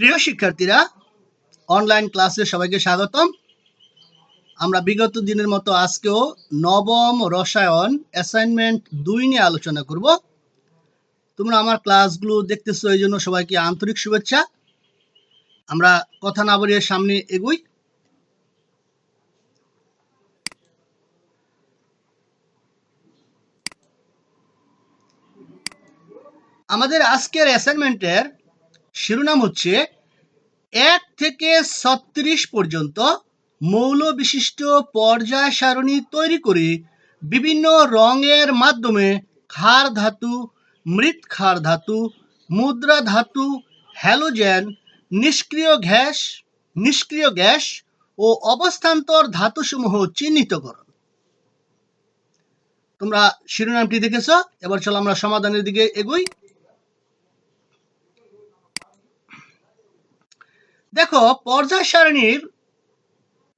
প্রিয় শিক্ষার্থীরা অনলাইন ক্লাসে সবাইকে স্বাগতম। আমরা বিগত দিনের মতো আজকেও নবম রসায়ন অ্যাসাইনমেন্ট দুই নিয়ে আলোচনা করব। তোমরা আমার ক্লাসগুলো দেখতেছো, এই জন্য সবাইকে আন্তরিক শুভেচ্ছা। আমরা কথা না বলিয়ে সামনে এগুই। আমাদের আজকের অ্যাসাইনমেন্টের শিরোনাম হচ্ছে এক থেকে ছত্রিশ পর্যন্ত মৌল বিশিষ্ট পর্যায় সারণী তৈরি করে বিভিন্ন রঙের মাধ্যমে ক্ষার ধাতু, মৃৎ ক্ষার ধাতু, মুদ্রা ধাতু, হ্যালোজেন, নিষ্ক্রিয় গ্যাস নিষ্ক্রিয় গ্যাস ও অবস্থান্তর ধাতুসমূহ চিহ্নিতকরণ। তোমরা শিরোনামটি দেখেছ, এবার চলো আমরা সমাধানের দিকে এগোই। দেখো, পর্যায় সারণীর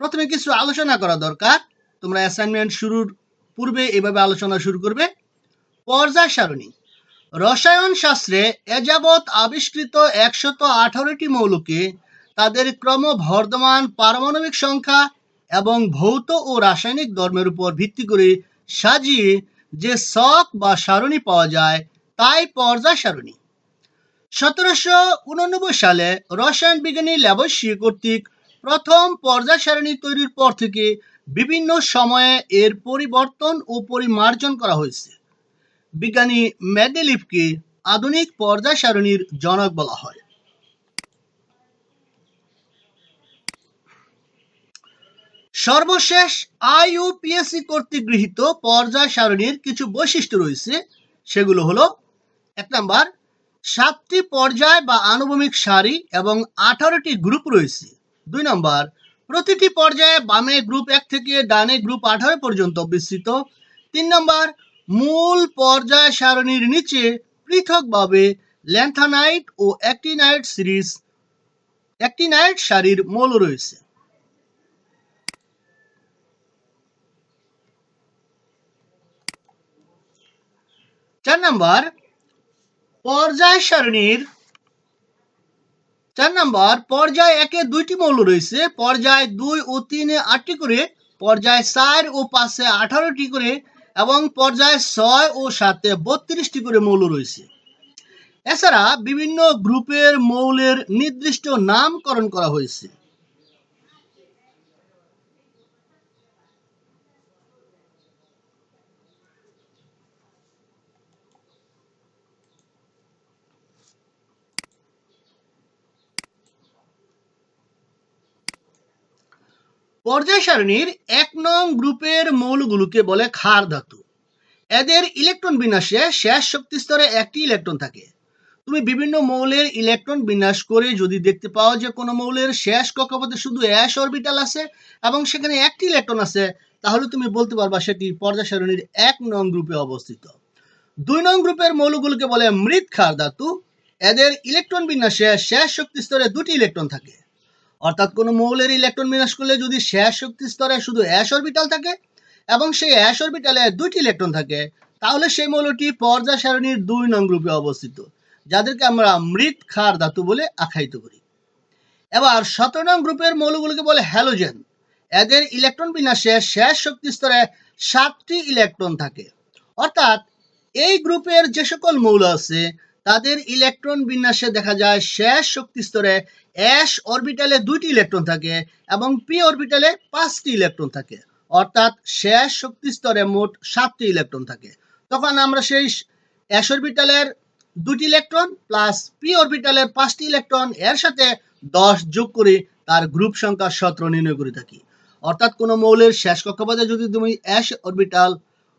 প্রথমে কিছু আলোচনা করা দরকার। তোমরা অ্যাসাইনমেন্ট শুরুর পূর্বে এভাবে আলোচনা শুরু করবে। পর্যায় সারণী। রসায়ন শাস্ত্রে এযাবৎ আবিষ্কৃত একশত আঠারোটি মৌলকে তাদের ক্রমবর্ধমান পারমাণবিক সংখ্যা এবং ভৌত ও রাসায়নিক ধর্মের উপর ভিত্তি করে সাজিয়ে যে শক বা সারণী পাওয়া যায়, তাই পর্যায় সারণী। সতেরোশো উননব্বই সালে রসায়ন বিজ্ঞানী ল্যাবসি কর্তৃক প্রথম পর্যায় সারণী তৈরির পর থেকে বিভিন্ন সময়ে এর পরিবর্তন ও পরিমার্জন করা হয়েছে। বিজ্ঞানী ম্যাডেলিফকে আধুনিক পর্যায় সারণীর জনক বলা হয়। সর্বশেষ আইইউপিএসসি কর্তৃক গৃহীত পর্যায় সারণীর কিছু বৈশিষ্ট্য রয়েছে। সেগুলো হলো, এক নাম্বার সাতটি পর্যায় বা আনুভূমিক সারি এবং আঠারোটি গ্রুপ রয়েছে। দুই নম্বর, প্রতিটি পর্যায়ে বামে গ্রুপ এক থেকে ডানে গ্রুপ আঠারো পর্যন্ত বিস্তৃত। তিন নম্বর, মূল পর্যায় সারণীর নিচে পৃথকভাবে ল্যান্থানাইট ও অ্যাক্টিনাইট সিরিজ, অ্যাক্টিনাইট সারির মৌল রয়েছে। চার নম্বর পর্যায় সারণীর চার নম্বর, পর্যায় একে দুইটি মৌল রয়েছে। পর্যায় দুই ও তিনে আটটি করে, পর্যায় চার ও পাঁচে আঠারোটি করে এবং পর্যায় ছয় ও সাতে বত্রিশটি করে মৌল রয়েছে। এছাড়া বিভিন্ন গ্রুপের মৌলের নির্দিষ্ট নামকরণ করা হয়েছে। পর্যায় সারণীর এক নং গ্রুপের মৌলগুলোকে বলে ক্ষার ধাতু। এদের ইলেকট্রন বিন্যাসে শেষ শক্তি স্তরে একটি ইলেকট্রন থাকে। তুমি বিভিন্ন মৌলের ইলেকট্রন বিন্যাস করে যদি দেখতে পাও যে কোনো মৌলের শেষ কক্ষপথে শুধু অ্যাশ অরবিটাল আছে এবং সেখানে একটি ইলেকট্রন আছে, তাহলে তুমি বলতে পারবা সেটি পর্যায় সারণীর এক নং গ্রুপে অবস্থিত। দুই নং গ্রুপের মৌলগুলোকে বলে মৃৎ ক্ষার ধাতু। এদের ইলেকট্রন বিন্যাসে শেষ শক্তি স্তরে দুটি ইলেকট্রন থাকে। অর্থাৎ কোনো মৌলের ইলেকট্রন বিন্যাস করলে যদি শেষ শক্তি স্তরে শুধু অ্যাশ অরবিটাল থাকে এবং সেই অ্যাশ অরবিটালে দুইটি ইলেকট্রন থাকে, তাহলে সেই মৌলটি পর্যায় সারণীর দুই নং গ্রুপে অবস্থিত, যাদেরকে আমরা মৃৎ ক্ষার ধাতু বলে আখ্যায়িত করি। এবার সতেরো নং গ্রুপের মৌলগুলোকে বলে হ্যালোজেন এদের ইলেকট্রন বিন্যাসে শেষ শক্তি স্তরে সাতটি ইলেকট্রন থাকে। অর্থাৎ এই গ্রুপের যে সকল মৌল আছে তাদের ইলেকট্রন বিন্যাসে দেখা যায় শেষ শক্তি স্তরে এস অরবিটালে দুইটি ইলেকট্রন থাকে এবং পি অরবিটালে পাঁচটি ইলেকট্রন থাকে। অর্থাৎ শেষ শক্তি স্তরে মোট সাতটি ইলেকট্রন থাকে। তখন আমরা সেই এস অরবিটালের দুটি ইলেকট্রন প্লাস পি অরবিটালের পাঁচটি ইলেকট্রন এর সাথে দশ যোগ করে তার গ্রুপ সংখ্যা সতেরো নির্ণয় করে থাকি। অর্থাৎ কোনো মৌলের শেষ কক্ষপথে যদি তুমি এস অরবিটাল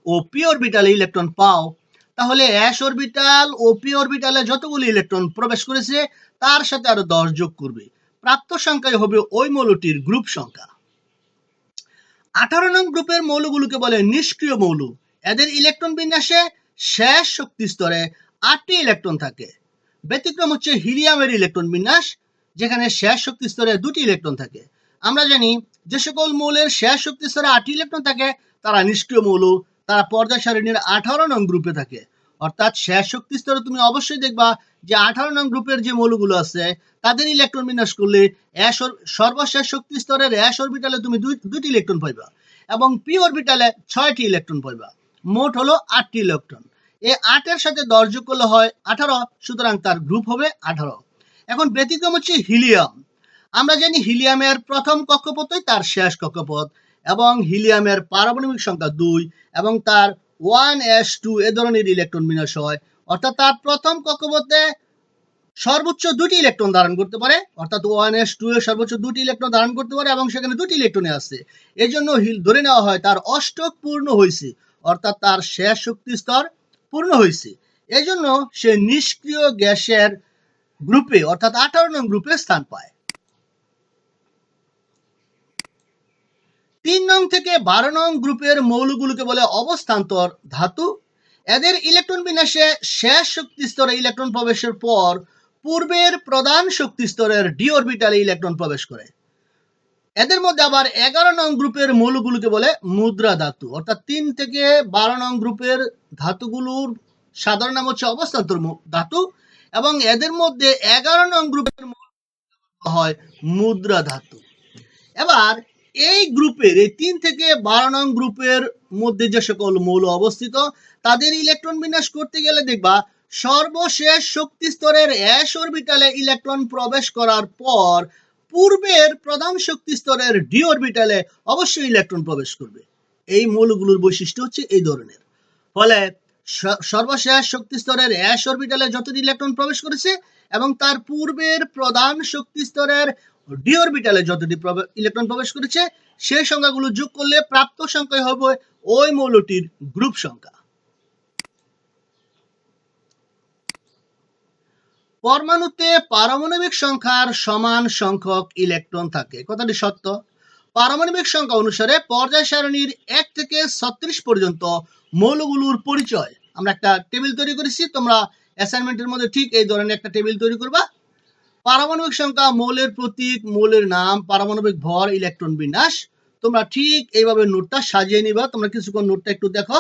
ও পি অরবিটালে ইলেকট্রন পাও তাহলে অ্যাশ অরবিটাল ও পি অরবিটালে যতগুলি ইলেকট্রন প্রবেশ করেছে, তার সাথে আরও দশ যোগ করবে। প্রাপ্ত সংখ্যাই হবে ওই মৌলটির গ্রুপ সংখ্যা। আঠারো নং গ্রুপের মৌলগুলোকে বলে নিষ্ক্রিয় মৌল। এদের ইলেকট্রন বিন্যাসে শেষ শক্তি স্তরে আটটি ইলেকট্রন থাকে। ব্যতিক্রম হচ্ছে হিলিয়ামের ইলেকট্রন বিন্যাস, যেখানে শেষ শক্তি স্তরে দুটি ইলেকট্রন থাকে। আমরা জানি যে সকল মৌলের শেষ শক্তি স্তরে আটটি ইলেকট্রন থাকে, তারা নিষ্ক্রিয় মৌল। তারা পর্যায় সারণীর আঠারো নং গ্রুপে থাকে। অর্থাৎ শেষ শক্তি স্তরে তুমি অবশ্যই দেখবা যে আঠারো নং গ্রুপের যে মৌলগুলো আছে, তাদের ইলেকট্রন বিন্যাস করলে সর্বশেষ শক্তি স্তরের অ্যাশ অরবিটালে তুমি দুই দুইটি ইলেকট্রন পাইবা এবং পি অরবিটালে ছয়টি ইলেকট্রন পাইবা। মোট হলো আটটি ইলেকট্রন এই আটের সাথে দশ যোগ করলে হয় আঠারো, সুতরাং তার গ্রুপ হবে আঠারো। এখন ব্যতিক্রম হচ্ছে হিলিয়াম। আমরা জানি হিলিয়ামের প্রথম কক্ষপথই তার শেষ কক্ষপথ। এবং হিলিয়ামের পারমাণবিক সংখ্যা দুই এবং তার ওয়ান এস টু এ ধরনের ইলেকট্রন বিন্যাস হয়। অর্থাৎ তার প্রথম কক্ষপথে সর্বোচ্চ দুটি ইলেকট্রন ধারণ করতে পারে। অর্থাৎ ওয়ান এস টু এর সর্বোচ্চ দুটি ইলেকট্রন ধারণ করতে পারে এবং সেখানে দুটি ইলেকট্রনে আছে। এই জন্য ধরে নেওয়া হয় তার অষ্টক পূর্ণ হয়েছে অর্থাৎ তার শেষ শক্তি স্তর পূর্ণ হয়েছে এই জন্য সে নিষ্ক্রিয় গ্যাসের গ্রুপে, অর্থাৎ আঠারো নং গ্রুপে স্থান পায়। তিন নং থেকে বারো নং গ্রুপের মৌলগুলোকে বলে অবস্থান্তর ধাতু। এদের ইলেকট্রন বিন্যাসে শেষ শক্তি স্তরে ইলেকট্রন প্রবেশের পর পূর্বের প্রধান শক্তি স্তরের ডি অরবিটালে ইলেকট্রন প্রবেশ করে। এদের মধ্যে আবার এগারো নং গ্রুপের মৌলগুলোকে বলে মুদ্রা ধাতু। অর্থাৎ তিন থেকে বারো নং গ্রুপের ধাতুগুলোর সাধারণ নাম হচ্ছে অবস্থান্তর ধাতু এবং এদের মধ্যে এগারো নং গ্রুপের হয় মুদ্রা ধাতু। এবার এই গ্রুপের, এই তিন থেকে বারো নং গ্রুপের মধ্যে যে সকল মৌল অবস্থিত, তাদের ইলেকট্রন বিন্যাস করতে গেলে দেখবা, সর্বশেষ শক্তি স্তরের অ্যাশ অরবিটালে ইলেকট্রন প্রবেশ করার পর পূর্বের প্রধান শক্তি স্তরের ডি অরবিটালে অবশ্যই ইলেকট্রন প্রবেশ করবে। এই মৌলগুলোর বৈশিষ্ট্য হচ্ছে এই ধরনের। ফলে সর্বশেষ শক্তি স্তরের অ্যাশ অরবিটালে যতটি ইলেকট্রন প্রবেশ করেছে এবং তার পূর্বের প্রধান শক্তি স্তরের ডি অরবিটালে যতটি ইলেকট্রন প্রবেশ করেছে, সেই সংখ্যাগুলো যোগ করলে প্রাপ্ত সংখ্যা হবে ওই মৌলটির গ্রুপ সংখ্যা। পরমাণুতে পারমাণবিক সংখ্যার সমান সংখ্যক ইলেকট্রন থাকে। কথাটি সত্য। পারমাণবিক সংখ্যা অনুসারে পর্যায় সারণীর এক থেকে ছত্রিশ পর্যন্ত মৌলগুলোর পরিচয়। আমরা একটা টেবিল তৈরি করেছি, তোমরা অ্যাসাইনমেন্টের মধ্যে ঠিক এই ধরনের একটা টেবিল তৈরি করবা। পারমাণবিক সংখ্যা মৌলের প্রতীক, মৌলের নাম, পারমাণবিক ভর, ইলেকট্রন বিন্যাস। তোমরা ঠিক এইভাবে নোটটা সাজিয়ে নিবা। তোমরা কিছুক্ষণ নোটটা একটু দেখো।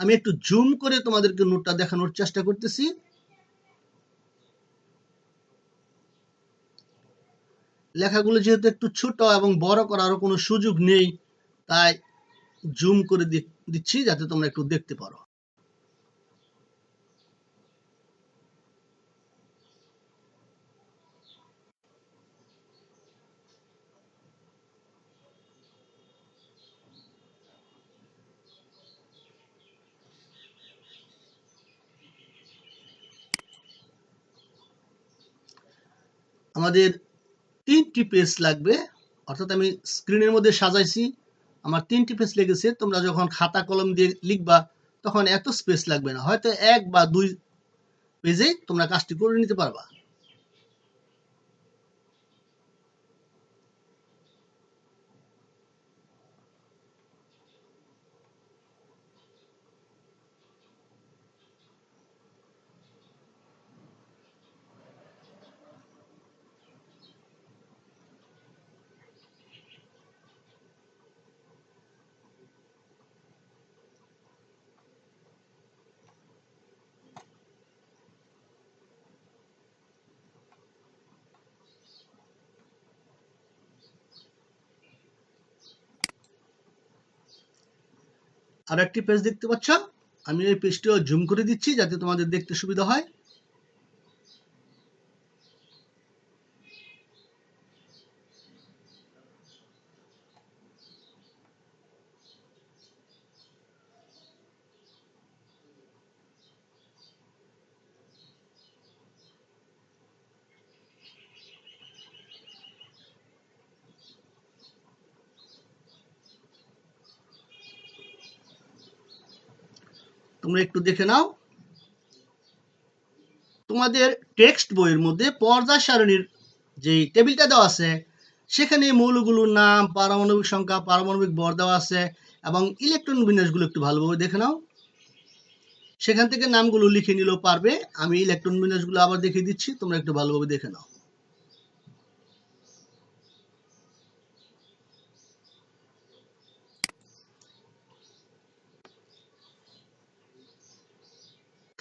আমি একটু জুম করে তোমাদেরকে নোটটা দেখানোর চেষ্টা করতেছি। লেখাগুলো যেহেতু একটু ছোট এবং বড় করারও কোনো সুযোগ নেই, তাই জুম করে দিচ্ছি যাতে তোমরা একটু দেখতে পারো। আমাদের তিনটি পেজ লাগবে। অর্থাৎ আমি স্ক্রিনের মধ্যে সাজাইছি। আমার তিনটি পেজ লেগেছে। তোমরা যখন খাতা কলম দিয়ে লিখবা, তখন এত স্পেস লাগবে না। হয়তো এক বা দুই পেজে তোমরা কাজটি করে নিতে পারবা। আর একটি পেজ দেখতে পাচ্ছ। আমি এই পেজটিও জুম করে দিচ্ছি যাতে তোমাদের দেখতে সুবিধা হয়। তোমরা একটু দেখে নাও। তোমাদের টেক্সট বইয়ের মধ্যে পর্যায় সারণীর যে টেবিলটা দেওয়া আছে, সেখানে মৌলগুলোর নাম, পারমাণবিক সংখ্যা, পারমাণবিক ভর দেওয়া আছে এবং ইলেকট্রন বিন্যাসগুলো একটু ভালোভাবে দেখে নাও। সেখান থেকে নামগুলো লিখে নিলেও পারবে। আমি ইলেকট্রন বিন্যাসগুলো আবার দেখিয়ে দিচ্ছি, তোমরা একটু ভালোভাবে দেখে নাও।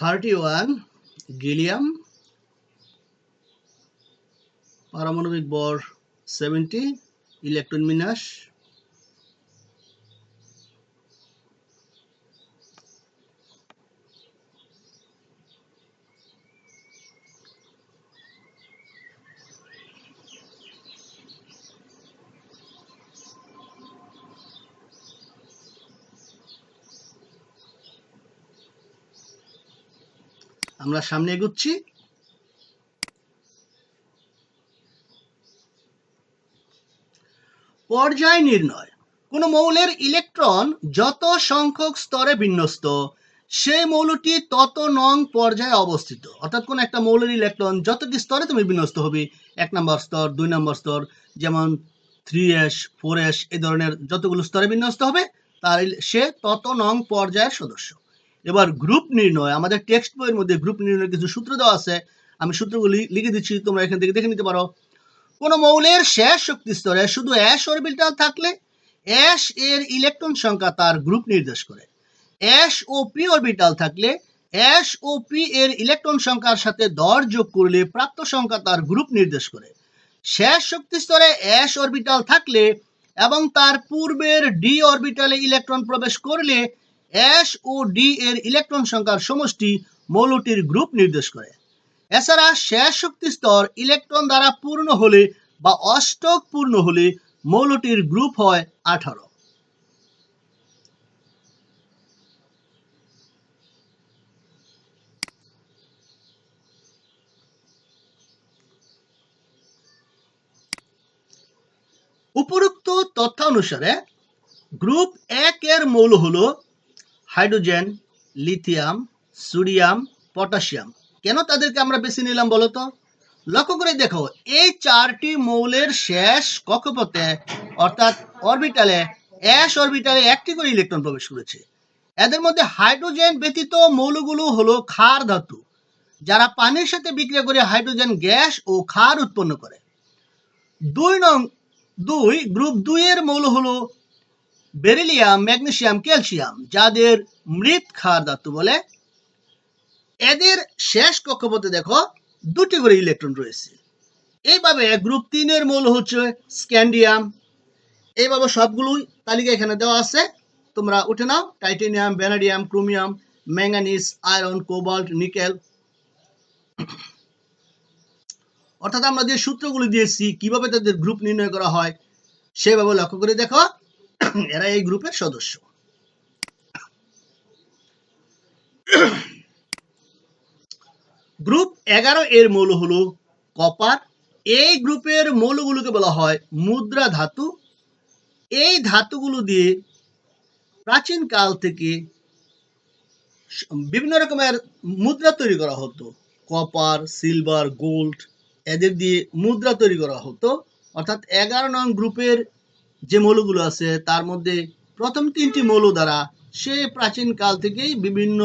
থার্টি ওয়ান গিলিয়াম পারমাণবিক বর সেভেন্টি ইলেকট্রন বিন্যাস আমরা সামনে এগুচ্ছি। পর্যায় নির্ণয়। কোন মৌলের ইলেকট্রন যত সংখ্যক স্তরে বিন্যস্ত, সেই মৌলটি তত নং পর্যায়ে অবস্থিত। অর্থাৎ কোন একটা মৌলের ইলেকট্রন যতটি স্তরে তুমি বিন্যস্ত হবে, এক নম্বর স্তর, দুই নম্বর স্তর, যেমন থ্রি এস ফোর এস এ ধরনের যতগুলো স্তরে বিন্যস্ত হবে, তার সে তত নং পর্যায়ের সদস্য। এবার গ্রুপ নির্ণয়, আমাদের টেক্সট বইয়ের মধ্যে গ্রুপ নির্ণয়ের কিছু সূত্র দেওয়া আছে, আমি সূত্রগুলি লিখে দিচ্ছি, তোমরা এখান থেকে দেখে নিতে পারো। কোন মৌলের শেষ শক্তি স্তরে শুধু অ্যাশ অরবিটাল থাকলে অ্যাশ এর ইলেকট্রন সংখ্যা তার গ্রুপ নির্দেশ করে। অ্যাশ ও পি অরবিটাল থাকলে অ্যাশ ও পি এর ইলেকট্রন সংখ্যার সাথে দর যোগ করলে প্রাপ্ত সংখ্যা তার গ্রুপ নির্দেশ করে। শেষ শক্তি স্তরে অ্যাশ অরবিটাল থাকলে এবং তার পূর্বের ডি অরবিটালে ইলেকট্রন প্রবেশ করলে অ্যাশ ও ডি এর ইলেকট্রন সংখ্যার সমষ্টি মৌলটির গ্রুপ নির্দেশ করে। এছাড়া শেষ শক্তি স্তর ইলেকট্রন দ্বারা পূর্ণ হলে বা অষ্টক পূর্ণ হলে মৌলটির গ্রুপ হয় আঠারো। উপরোক্ত তথ্যানুসারে গ্রুপ এক এর মৌল হলো হাইড্রোজেন, লিথিয়াম, সোডিয়াম, পটাশিয়াম। কেন তাদেরকে আমরা বেছে নিলাম বলো তো লক্ষ্য করে দেখো, এই চারটি মৌলের শেষ কক্ষপথে, অর্থাৎ অরবিটালে, অ্যাশ অরবিটালে একটি করে ইলেকট্রন প্রবেশ করেছে। এদের মধ্যে হাইড্রোজেন ব্যতীত মৌলগুলো হলো ক্ষার ধাতু, যারা পানির সাথে বিক্রিয়া করে হাইড্রোজেন গ্যাস ও ক্ষার উৎপন্ন করে। দুই নং, দুই, গ্রুপ দুই এর মৌল হলো বেরিলিয়াম ম্যাগনেসিয়াম ক্যালসিয়াম যাদের মৃত ক্ষার ধাতু বলে, এদের শেষ কক্ষপথে দেখো দুটি করে ইলেকট্রন রয়েছে। এইভাবে গ্রুপ তিনের মৌল হচ্ছে স্ক্যান্ডিয়াম এইভাবে সবগুলোই তালিকা এখানে দেওয়া আছে। তোমরা উঠে নাও titanium vanadium chromium manganese iron cobalt nickel অর্থাৎ আমরা যে সূত্রগুলো দিয়েছি, কীভাবে তাদের গ্রুপ নির্ণয় করা হয়, সেভাবে লক্ষ্য করে দেখো। এরা এই গ্রুপের সদস্য। গ্রুপ এগারো এর মৌল হলো কপার। এই গ্রুপের মৌলগুলোকে বলা হয় মুদ্রা ধাতু। এই ধাতুগুলো দিয়ে প্রাচীন কাল থেকে বিভিন্ন রকমের মুদ্রা তৈরি করা হতো। কপার, সিলভার, গোল্ড, এদের দিয়ে মুদ্রা তৈরি করা হতো। অর্থাৎ এগারো নং গ্রুপের যে মৌলগুলো আছে, তার মধ্যে প্রথম তিনটি মৌল দ্বারা সে প্রাচীন কাল থেকেই বিভিন্ন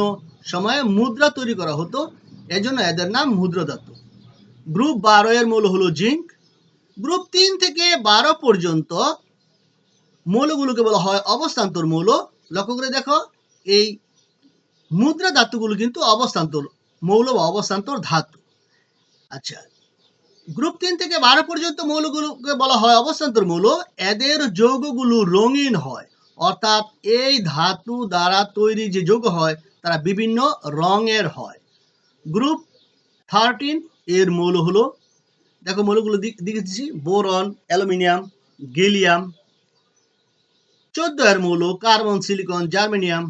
সময়ে মুদ্রা তৈরি করা হতো। এজন্য এদের নাম মুদ্রা ধাতু গ্রুপ বারো এর মৌল হলো জিঙ্ক। গ্রুপ তিন থেকে বারো পর্যন্ত মৌলগুলোকে বলা হয় অবস্থান্তর মৌল। লক্ষ্য করে দেখো, এই মুদ্রা ধাতুগুলো কিন্তু অবস্থান্তর মৌল বা অবস্থান্তর ধাতু। আচ্ছা গ্রুপ তিন থেকে বারো পর্যন্ত মৌলগুলোকে বলা হয় অবস্থান্তর মৌল এদের যৌগগুলো রঙিন হয়। অর্থাৎ এই ধাতু দ্বারা তৈরি যে যৌগ হয়, তারা বিভিন্ন রঙের হয়। গ্রুপ থার্টিন এর মৌল হলো, দেখো মৌলগুলো দিয়েছি, বোরন, অ্যালুমিনিয়াম, গেলিয়াম। চোদ্দ এর মৌল, কার্বন, সিলিকন, জার্মেনিয়াম।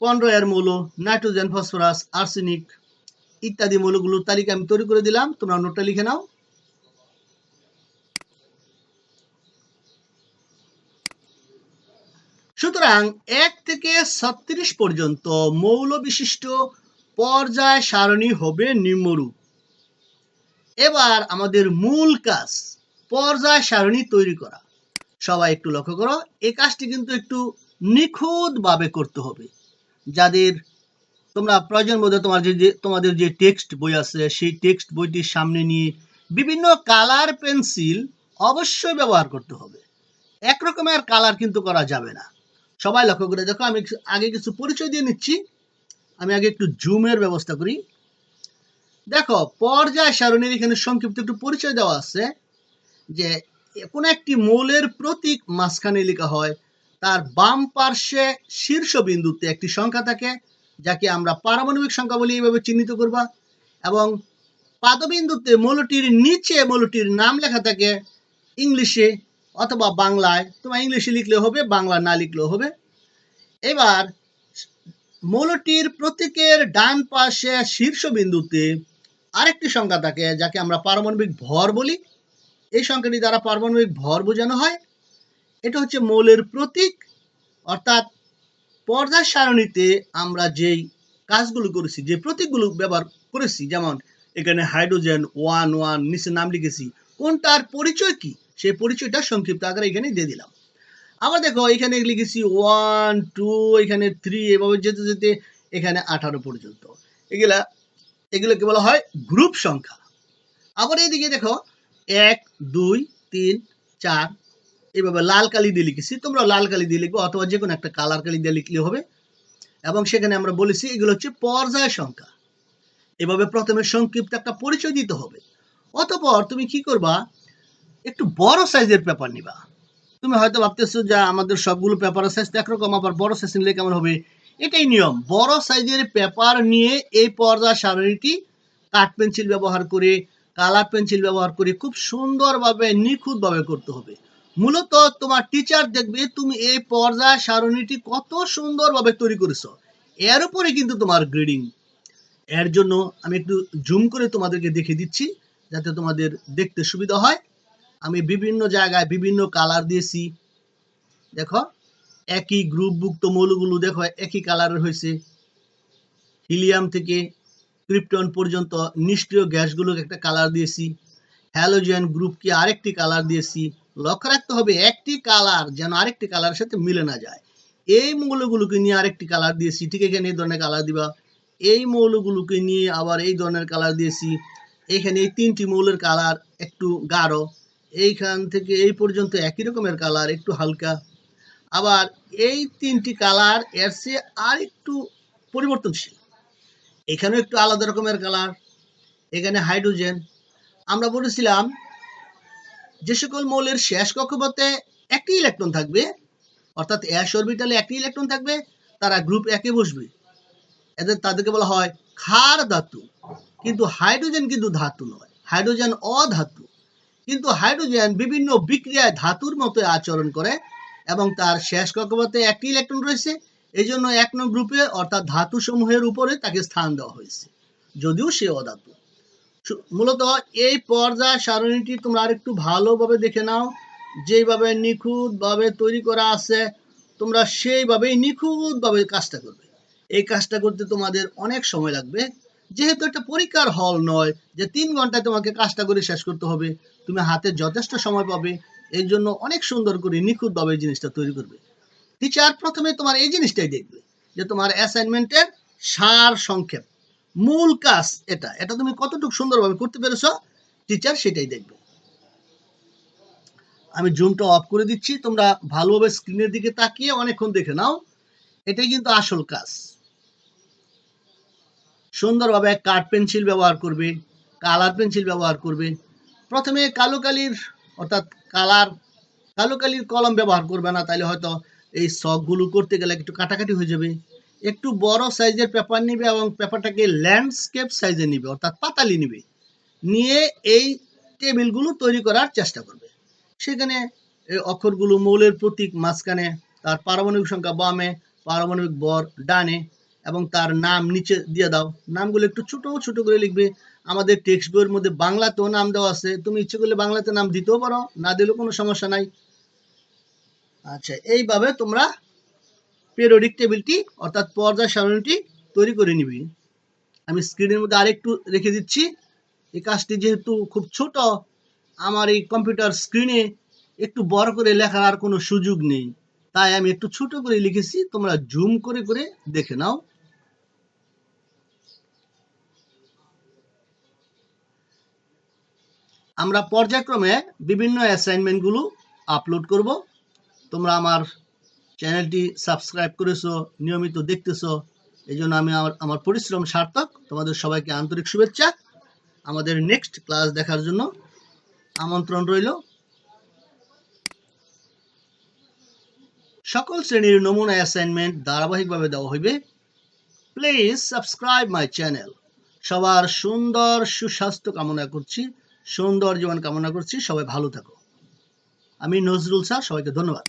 পনেরো এর মৌল, নাইট্রোজেন, ফসফরাস, আর্সেনিক। ইত্যাদি মৌলগুলোর তালিকা আমি তৈরি করে দিলাম। তোমরা নোটটা লিখে নাও। সুতরাং এক থেকে ছত্রিশ পর্যন্ত মৌল বিশিষ্ট পর্যায় সারণী হবে নিম্নরূপ। এবার আমাদের মূল কাজ, পর্যায় সারণী তৈরি করা। সবাই একটু লক্ষ্য করো, এই কাজটি কিন্তু একটু নিখুঁত ভাবে করতে হবে। যাদের তোমরা প্রয়োজন বোধ তোমার যে তোমাদের যে টেক্সট বই আছে, সেই টেক্সট বইটির সামনে নিয়ে বিভিন্ন কালার পেন্সিল অবশ্যই ব্যবহার করতে হবে। এক রকমের কালার কিন্তু করা যাবে না। সবাই লক্ষ্য করে দেখো, আমি আগে কিছু পরিচয় দিয়ে নিচ্ছি। আমি আগে একটু জুমের ব্যবস্থা করি। দেখো, পর্যায় সারণীর এখানে সংক্ষিপ্ত একটু পরিচয় দেওয়া আছে যে, কোনো একটি মৌলের প্রতীক মাঝখানে লেখা হয়, তার বাম পার্শ্বে শীর্ষ বিন্দুতে একটি সংখ্যা থাকে যাকে আমরা পারমাণবিক সংখ্যা বলি এইভাবে চিহ্নিত করবা, এবং পাদবিন্দুতে মৌলটির নিচে মৌলটির নাম লেখা থাকে ইংলিশে অথবা বাংলায়। তোমার ইংলিশে লিখলে হবে, বাংলা না লিখলেও হবে। এবার মৌলটির প্রতীকের ডান পাশে শীর্ষ বিন্দুতে আরেকটি সংখ্যা থাকে, যাকে আমরা পারমাণবিক ভর বলি। এই সংখ্যাটি দ্বারা পারমাণবিক ভর বোঝানো হয়। এটা হচ্ছে মৌলের প্রতীক, অর্থাৎ পর্যায় সারণীতে আমরা যেই কাজগুলো করেছি, যে প্রতীকগুলো ব্যবহার করেছি, যেমন এখানে হাইড্রোজেন ওয়ান ওয়ান নিচে নাম লিখেছি, কোনটার পরিচয় কি? সেই পরিচয়টা সংক্ষিপ্ত আকারে এখানে দিয়ে দিলাম। আবার দেখো, এখানে লিখেছি ওয়ান, টু, এখানে থ্রি, এভাবে যেতে যেতে এখানে আঠারো পর্যন্ত। এগুলা, এগুলোকে বলা হয় গ্রুপ সংখ্যা। আবার এইদিকে দেখো, এক, দুই, তিন, চার এইভাবে লাল কালি দিয়ে লিখেছি তোমরা লাল কালি দিয়ে লিখব অথবা যে কোনো একটা কালার কালি দিয়ে লিখলে হবে। এবং সেখানে আমরা বলেছি, এগুলো হচ্ছে পর্যায় সংখ্যা। এভাবে প্রথমে সংক্ষিপ্ত একটা পরিচয় দিতে হবে। অতপর তুমি কি করবা? একটু বড় সাইজের পেপার নিবা। তুমি হয়তো ভাবতেছো যে আমাদের সবগুলো পেপারের সাইজ তো একরকম, আবার বড় সাইজ নিলে কেমন হবে? এটাই নিয়ম। বড় সাইজের পেপার নিয়ে এই পর্যায় সারণীটি কাঠ পেন্সিল ব্যবহার করে, কালার পেন্সিল ব্যবহার করে খুব সুন্দরভাবে, নিখুঁতভাবে করতে হবে। মূলত তোমার টিচার দেখবে তুমি এই পর্যায় সারণীটি কত সুন্দরভাবে তৈরি করেছ। এর উপরে কিন্তু তোমার গ্রেডিং এর জন্য আমি একটু জুম করে তোমাদেরকে দেখে দিচ্ছি, যাতে তোমাদের দেখতে সুবিধা হয়। আমি বিভিন্ন জায়গায় বিভিন্ন কালার দিয়েছি। দেখো, একই গ্রুপভুক্ত মৌলগুলো দেখো, একই কালারের হয়েছে। হিলিয়াম থেকে ক্রিপ্টন পর্যন্ত নিষ্ক্রিয় গ্যাসগুলোকে একটা কালার দিয়েছি। হ্যালোজেন গ্রুপকে আরেকটি কালার দিয়েছি। লক্ষ্য রাখতে হবে একটি কালার যেন আরেকটি কালারের সাথে মিলে না যায়। এই মৌলগুলোকে নিয়ে আরেকটি কালার দিয়েছি, ঠিক এখানে এই ধরনের কালার দিবা। এই মৌলগুলোকে নিয়ে আবার এই ধরনের কালার দিয়েছি। এখানে এই তিনটি মৌলের কালার একটু গাঢ়। এইখান থেকে এই পর্যন্ত একই রকমের কালার একটু হালকা। আবার এই তিনটি কালারের চেয়ে আর একটু পরিবর্তনশীল। এখানেও একটু আলাদা রকমের কালার এখানে হাইড্রোজেন আমরা বলেছিলাম যে সকল মৌলের শেষ কক্ষপথে একটি ইলেকট্রন থাকবে, অর্থাৎ অ্যাশ অরবিটালে একটি ইলেকট্রন থাকবে, তারা গ্রুপ একে বসবে। এদের, তাদেরকে বলা হয় ক্ষার ধাতু। কিন্তু হাইড্রোজেন কিন্তু ধাতু নয় হাইড্রোজেন অধাতু। কিন্তু হাইড্রোজেন বিভিন্ন বিক্রিয়ায় ধাতুর মতো আচরণ করে এবং তার শেষ কক্ষপথে একটি ইলেকট্রন রয়েছে। এই জন্য এক নং গ্রুপে অর্থাৎ ধাতু সমূহের উপরে তাকে স্থান দেওয়া হয়েছে। যদিও সে অধাতু। মূলত এই পর্যায় সারণীটি তোমরা আরেকটু ভালোভাবে দেখে নাও। যেইভাবে নিখুঁতভাবে তৈরি করা আছে, তোমরা সেইভাবেই নিখুঁতভাবে কাজটা করবে। এই কাজটা করতে তোমাদের অনেক সময় লাগবে। যেহেতু একটা পরীক্ষার হল নয়, যে তিন ঘন্টায় তোমাকে কাজটা করে শেষ করতে হবে, তুমি হাতে যথেষ্ট সময় পাবে এই জন্য অনেক সুন্দর করে নিখুঁতভাবে এই জিনিসটা তৈরি করবে। টিচার প্রথমে তোমার এই জিনিসটাই দেখবে, যে তোমার অ্যাসাইনমেন্টের সার সংক্ষেপ মূল কাজ এটা। এটা তুমি কতটুকু সুন্দরভাবে করতে পেরেছ টিচার সেটাই দেখবে। আমি জুমটা অফ করে দিচ্ছি, তোমরা ভালোভাবে স্ক্রিনের দিকে তাকিয়ে অনেকক্ষণ দেখে নাও। এটাই কিন্তু আসল কাজ। সুন্দরভাবে কাঠ পেন্সিল ব্যবহার করবে কালার পেন্সিল ব্যবহার করবে। প্রথমে কালো কালির, অর্থাৎ কালার কালো কালির কলম ব্যবহার করবে না তাহলে হয়তো এই শখগুলো করতে গেলে একটু কাটাকাটি হয়ে যাবে। একটু বড় সাইজের পেপার নিবে এবং পেপারটাকে ল্যান্ডস্কেপ সাইজে নিবে, অর্থাৎ পাতালি নিবে। নিয়ে এই টেবিলগুলো তৈরি করার চেষ্টা করবে। সেখানে অক্ষরগুলো মৌলের প্রতীক মাঝখানে, তার পারমাণবিক সংখ্যা বামে, পারমাণবিক বর ডানে, এবং তার নাম নিচে দিয়ে দাও। নামগুলো একটু ছোট ছোট করে লিখবে। আমাদের টেক্সট বইয়ের মধ্যে বাংলাতেও নাম দেওয়া আছে। তুমি ইচ্ছে করলে বাংলাতে নাম দিতেও পারো, না দিলেও কোনো সমস্যা নাই। আচ্ছা এইভাবে তোমরা পেরিয়ডিক টেবিলটি অর্থাৎ পর্যায় সারণীটি তৈরি করে নিবি। আমি স্ক্রিনের মধ্যে আরেকটু রেখে দিচ্ছি। এই কাজটি যেহেতু খুব ছোট, আমার এই কম্পিউটার স্ক্রিনে একটু বড় করে লেখার আর কোনো সুযোগ নেই। তাই আমি একটু ছোট করে লিখেছি, তোমরা জুম করে করে দেখে নাও। আমরা পর্যায়ক্রমে বিভিন্ন অ্যাসাইনমেন্টগুলো আপলোড করব। তোমরা আমার চ্যানেলটি সাবস্ক্রাইব করেছ, নিয়মিত দেখতেছো এই জন্য আমি আমার আমার পরিশ্রম সার্থক। তোমাদের সবাইকে আন্তরিক শুভেচ্ছা। আমাদের নেক্সট ক্লাস দেখার জন্য আমন্ত্রণ রইল। সকল শ্রেণির নমুনা অ্যাসাইনমেন্ট ধারাবাহিকভাবে দেওয়া হইবে। প্লিজ সাবস্ক্রাইব মাই চ্যানেল সবার সুন্দর, সুস্বাস্থ্য কামনা করছি, সুন্দর জীবন কামনা করছি। সবাই ভালো থাকো। আমি নজরুল স্যার, সবাইকে ধন্যবাদ।